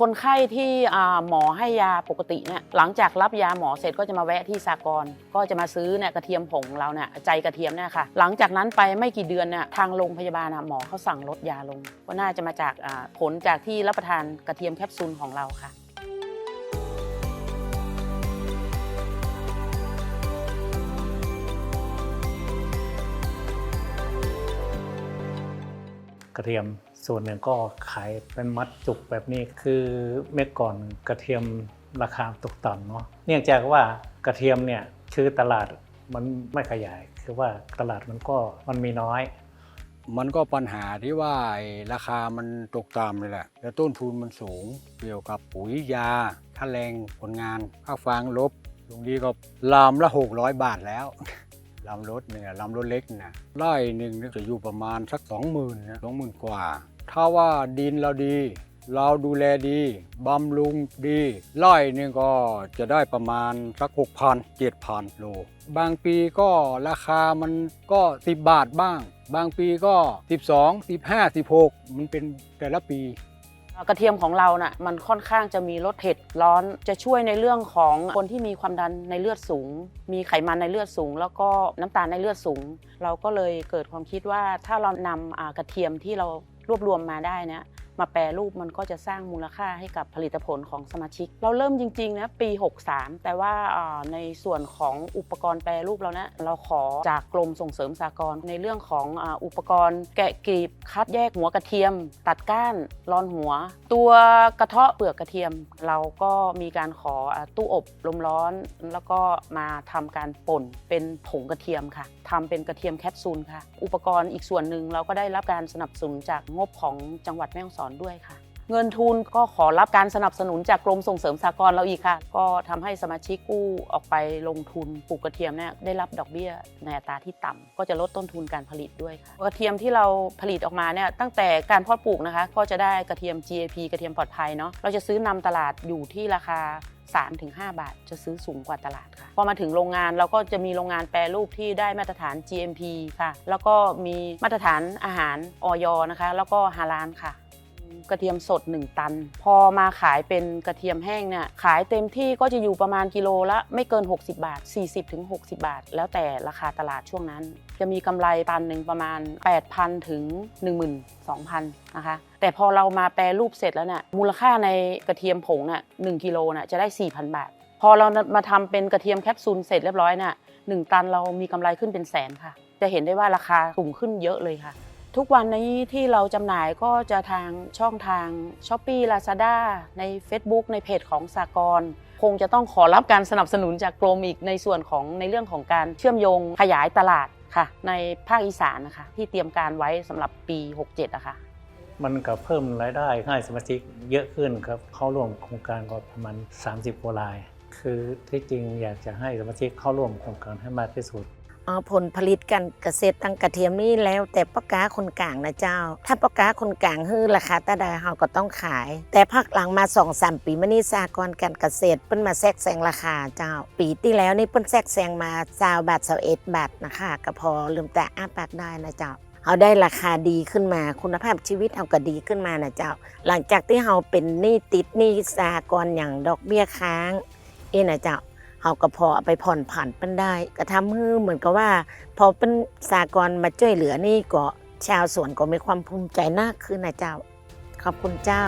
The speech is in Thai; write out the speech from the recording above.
คนไข้ที่หมอให้ยาปกติเนี่ยหลังจากรับยาหมอเสร็จก็จะมาแวะที่สากลก็จะมาซื้อเนี่ยกระเทียมผงเราเนี่ยใจกระเทียมเนี่ยค่ะ หลังจากนั้นไปไม่กี่เดือนเนี่ยทางโรงพยาบาลหมอเขาสั่งลดยาลง ก็น่าจะมาจากผลจากที่รับประทานกระเทียมแคปซูลของเราค่ะ กระเทียม ส่วนหนึ่งก็ขายเป็นมัดจุกแบบนี้คือเมื่อก่อนกระเทียมราคาตกต่ำเนาะเนื่องจากว่ากระเทียมเนี่ยคือตลาดมันไม่ขยาย คือว่าตลาดมันก็มันมีน้อย มันก็ปัญหาที่ว่าราคามันตกต่ำเลยแหละแล้วต้นทุนมันสูงเกี่ยวกับปุ๋ยยาค่าแรงคนงานค่าฟางลบตรงนี้ก็ลามละ 600 บาทแล้ว ลำรถเนี่ยลำรถเล็กนะไร่หนึ่งจะอยู่ประมาณสักสองหมื่นสองหมื่นกว่า ถ้าว่าดินเราดี เราดูแลดีบำรุงดีไร่หนึงก็จะได้ประมาณสักหกพันเจ็ดพันโล บางปีก็ราคามันก็10บาทบ้าง บางปีก็12 15 16มันเป็นแต่ละปี กระเทียมของเราน่ะมันค่อนข้างจะมีรสเผ็ดร้อนจะช่วยในเรื่องของคนที่มีความดันในเลือดสูง มีไขมันในเลือดสูง แล้วก็น้ำตาลในเลือดสูง เราก็เลยเกิดความคิดว่าถ้าเรานำอ่ากระเทียมที่เรารวบรวมมาได้นี่ มาแปรรูปมันก็จะสร้างมูลค่าให้กับผลิตผลของสมาชิก เราเริ่มจริงๆนะปี 63 แต่ว่าในส่วนของอุปกรณ์แปรรูปเรานะเราขอจากกรมส่งเสริมสากลในเรื่องของอุปกรณ์แกะกลีบคัดแยกหัวกระเทียม ตัดก้านรอนหัว ตัวกระเทาะเปลือกกระเทียม เราก็มีการขอตู้อบลมร้อน แล้วก็มาทำการป่นเป็นผงกระเทียมค่ะทำเป็นกระเทียมแคปซูลค่ะ อุปกรณ์อีกส่วนหนึ่งเราก็ได้รับการสนับสนุนจากงบของจังหวัดแม่ฮ่องสอนด้วยค่ะ เงินทุนก็ขอรับการสนับสนุนจากกรมส่งเสริมสหกรณ์เราอีกค่ะ ก็ทำให้สมาชิกกู้ออกไปลงทุนปลูกกระเทียมเนี่ยได้รับดอกเบี้ยในอัตราที่ต่ำก็จะลดต้นทุนการผลิตด้วยค่ะ กระเทียมที่เราผลิตออกมาเนี่ยตั้งแต่การเพาะปลูกนะคะ ก็จะได้กระเทียม GAP กระเทียมปลอดภัยเนาะเราจะซื้อนำตลาดอยู่ที่ราคา3-5 บาทจะซื้อสูงกว่าตลาดค่ะ พอมาถึงโรงงานเราก็จะมีโรงงานแปรรูปที่ได้มาตรฐาน GMP ค่ะ แล้วก็มีมาตรฐานอาหารออยนะคะ แล้วก็ฮาลาลค่ะ กระเทียมสด 1 ตัน พอมาขายเป็นกระเทียมแห้งเนี่ยขายเต็มที่ก็จะอยู่ประมาณกิโลละไม่เกิน 60 บาท 40-60 บาท แล้วแต่ราคาตลาดช่วงนั้น จะมีกำไรตันหนึ่งประมาณ 8,000 ถึง 12,000 นะคะแต่พอเรามาแปรรูปเสร็จแล้วเนี่ยมูลค่าในกระเทียมผงเนี่ย1กิโลเนี่ยจะได้ 4,000 บาท พอเรามาทำเป็นกระเทียมแคปซูลเสร็จเรียบร้อยเนี่ยหนึ่งตันเรามีกำไรขึ้นเป็นแสนค่ะ จะเห็นได้ว่าราคาสูงขึ้นเยอะเลยค่ะ ทุกวันนี้ที่เราจำหน่ายก็จะทางช่องทาง s h อ p e e Lazada ใน Facebook ในเพจของสากลคงจะต้องขอรับการสนับสนุนจากกรมอีกในส่วนของในเรื่องของการเชื่อมโยงขยายตลาดค่ะ ในภาคอีสานนะคะ ที่เตรียมการไว้สำหรับปี 67นะคะ มันก็เพิ่มรายได้ให้สมาชิกเยอะขึ้นครับเข้าร่วมโครงการก็ประมาณ 30กว่าราย คือที่จริงอยากจะให้สมาชิกเข้าร่วมโครงการให้มากที่สุด ผลผลิตการเกษตรตั้งกระเทียมนี่แล้ว แต่ปากาคนกลางนะเจ้า ถ้าปากาคนกลางฮื้อราคาตาใดเฮาก็ต้องขาย แต่พักหลังมา2อสปีมานี่สากรการเกษตรเปิ้นมาแทรกแซงราคาเจ้า ปีที่แล้วนี่เปิ้นแทรกแซงมา20บาท21บาทนะคะก็พอลืมแต่อ้าปากได้นะเจ้าเอาได้ราคาดีขึ้นมาคุณภาพชีวิตเอาก็ดีขึ้นมานะเจ้า หลังจากที่เฮาเป็นหนี้ติดหนี้สากรอย่างดอกเบี้ยค้าง เอ็นะเจ้า เฮาก็พอเอาไปผ่อนผันเป็นได้ก็ทำให้เหมือนกับว่า พอเป็นสากลมาช่วยเหลือนี่ก็ชาวสวนก็มีความภูมิใจมากขึ้นนะเจ้า ขอบคุณเจ้า